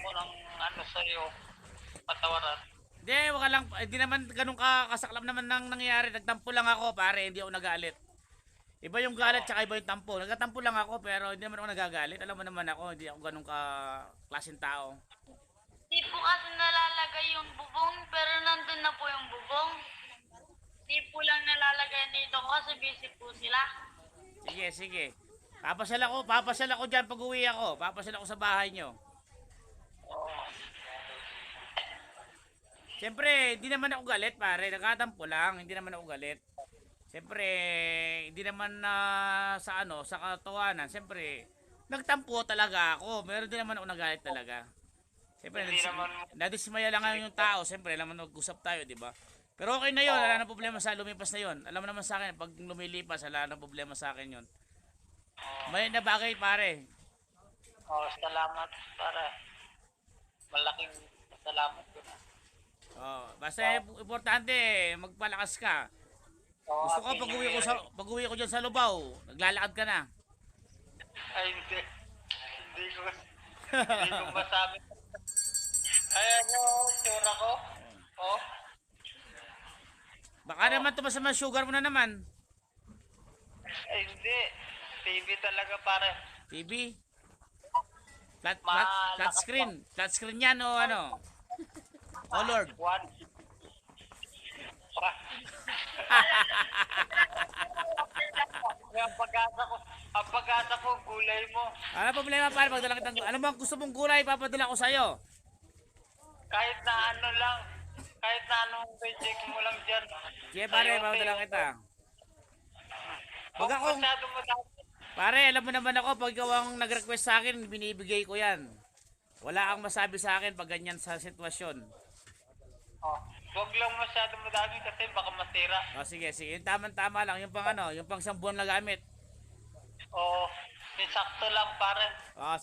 ako ng ano sa'yo. Patawaran. Hindi, wala lang, hindi naman ganun ka kasaklam naman nang nangyayari. Nagtampo lang ako, pare, hindi ako nagalit. Iba yung galit, tsaka iba yung tampo. Nagtatampo lang ako, pero hindi naman ako nagagalit. Alam mo naman ako, hindi ako ganun ka klaseng tao. Di po kasi nalalagay yung bubong, pero nandun na po yung bubong. Di po lang nalalagay dito kasi busy po sila. Sige, sige. Papasyal ako, papasyal ako dyan pag uwi ako. Papasyal ako sa bahay nyo. Siyempre, hindi naman ako galit, pare. Nagkatampo lang, hindi naman ako galit. Siyempre, hindi naman na sa ano, sa katawanan. Siyempre, nagtampo talaga ako. Pero hindi naman ako nagalit talaga. Siyempre, nadis- naman- nadismaya lang ngayon yung tao. Siyempre, alam mo, nag-usap tayo, di ba? Pero okay na yun, wala nang problema sa lumipas na yun. Alam mo naman sa akin, pag lumilipas, wala nang problema sa akin yun. May na bagay, pare. Oh, salamat para malaking salamat ko na. Oh, basta importante, magpalakas ka. Oh, Gusto ko pag uwi ko sa pag uwi ko diyan sa Lubao, naglalakad ka na. Ay, hindi. Hindi ko, hindi ko masabi. Ay, ano, tsura ko? Oh, Baka naman tumas naman sugar mo na naman. ay, hindi. TV talaga pare. TV. Flat, flat, flat screen. Flat screen yan o ano. Oh Lord. One. Pa- ang pag-asa ko, ang pag-asa ko, gulay mo. Ano problema pare pagdala kitang ano bang gusto mong gulay papadala ko sa iyo? Kahit na ano lang, kahit na anong check mo lang dyan. Sige pare, papadala kita. Huwag Pag ako- masyado madami. Pare, alam mo naman ako pag ikaw ang nag-request sa akin, binibigay ko 'yan. Wala kang masabi sa akin pag ganyan sa sitwasyon. Oh, huwag lang masyado madami kasi baka masira. O sige, sige. Yung tama-tama lang. Yung pang ano, yung pang isang buwan na gamit. Oh, sakto lang pare. O